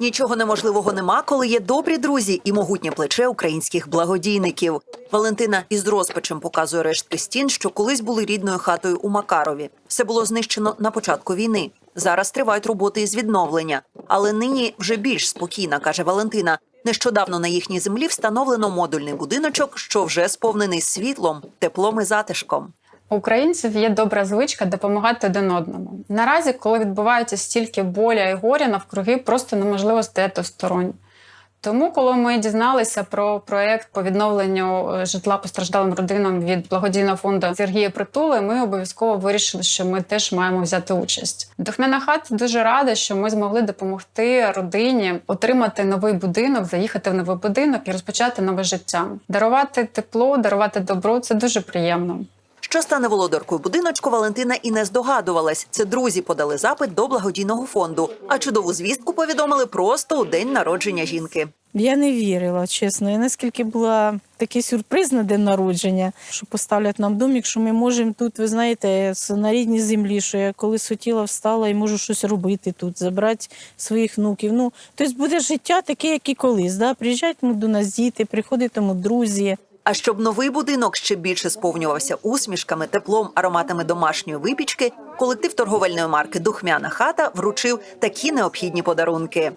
Нічого неможливого нема, коли є добрі друзі і могутнє плече українських благодійників. Валентина із розпачем показує рештки стін, що колись були рідною хатою у Макарові. Все було знищено на початку війни. Зараз тривають роботи із відновлення, але нині вже більш спокійна, каже Валентина. Нещодавно на їхній землі встановлено модульний будиночок, що вже сповнений світлом, теплом і затишком. У українців є добра звичка допомагати один одному. Наразі, коли відбувається стільки боля і горя навкруги, просто неможливо стояти осторонь. Тому, коли ми дізналися про проект по відновленню е, житла постраждалим родинам від благодійного фонду Сергія Притули, ми обов'язково вирішили, що ми теж маємо взяти участь. Духмяна хата дуже рада, що ми змогли допомогти родині отримати новий будинок, заїхати в новий будинок і розпочати нове життя. Дарувати тепло, дарувати добро це дуже приємно. Що стане володаркою будиночку, Валентина і не здогадувалась. Це друзі подали запит до благодійного фонду. А чудову звістку повідомили просто у день народження жінки. Я не вірила, чесно. Я наскільки була такий сюрприз на день народження, що поставлять нам домик, що ми можемо тут, ви знаєте, на рідній землі, що я колись хотіла, встала і можу щось робити тут, забрати своїх внуків. Ну, тобто буде життя таке, як і колись. Да? Приїжджатимуть до нас діти, приходитимуть друзі. А щоб новий будинок ще більше сповнювався усмішками, теплом, ароматами домашньої випічки, колектив торговельної марки Духмяна хата вручив такі необхідні подарунки.